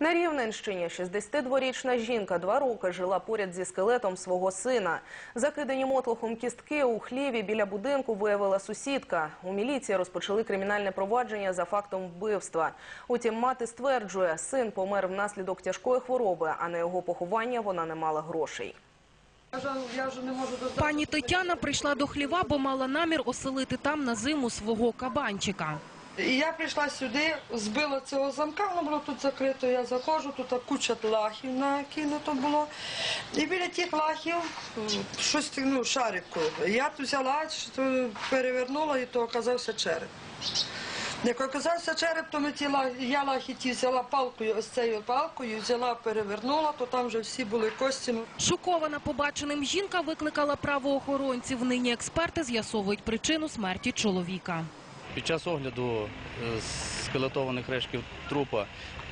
На Рівненщині 62-річна жінка два роки жила поряд зі скелетом свого сина. Закидані мотлохом кістки у хліві біля будинку виявила сусідка. У міліції розпочали кримінальне провадження за фактом вбивства. Утім, мати стверджує, син помер внаслідок тяжкої хвороби, а на його поховання вона не мала грошей. Пані Тетяна прийшла до хліва, бо мала намір оселити там на зиму свого кабанчика. І я прийшла сюди, збила цього замка, воно було тут закрито, я заходжу, тут куча лахів накинуто було. І біля тих лахів щось ну, шарик круглий. Я тут взяла, перевернула, і то оказався череп. Як оказався череп, то ми ті я лахи ті взяла палкою, ось цією палкою, взяла, перевернула, то там вже всі були кості. Шокована побаченим жінка викликала правоохоронців. Нині експерти з'ясовують причину смерті чоловіка. Під час огляду е, скелетованих рештків трупа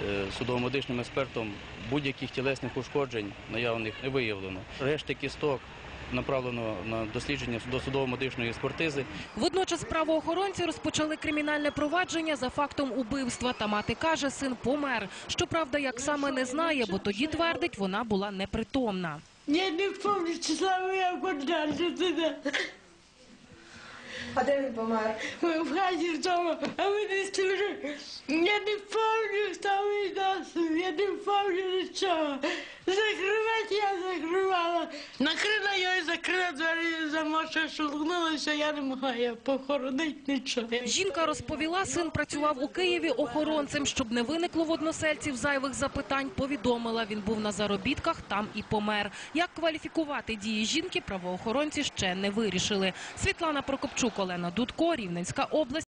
е, судово-медичним експертом будь-яких тілесних ушкоджень наявних не виявлено. Решти кісток направлено на дослідження до судово-медичної експертизи. Водночас правоохоронці розпочали кримінальне провадження за фактом убивства. Та мати каже, син помер. Щоправда, як саме не знає, бо тоді твердить, вона була непритомна. Я не помню числа я подальше туди. А де він помер? В хаті вдома, а вони служать. Я не помню, хто відносив, я не помню нічого. Закривати я закривала. Накрила закрила двері, замоча шелгнулася, я не могла похоронити нічого. Жінка розповіла, син працював у Києві охоронцем. Щоб не виникло в односельців зайвих запитань, повідомила, він був на заробітках, там і помер. Як кваліфікувати дії жінки, правоохоронці ще не вирішили. Світлана Прокопчук, Олена Дудко, Рівненська область.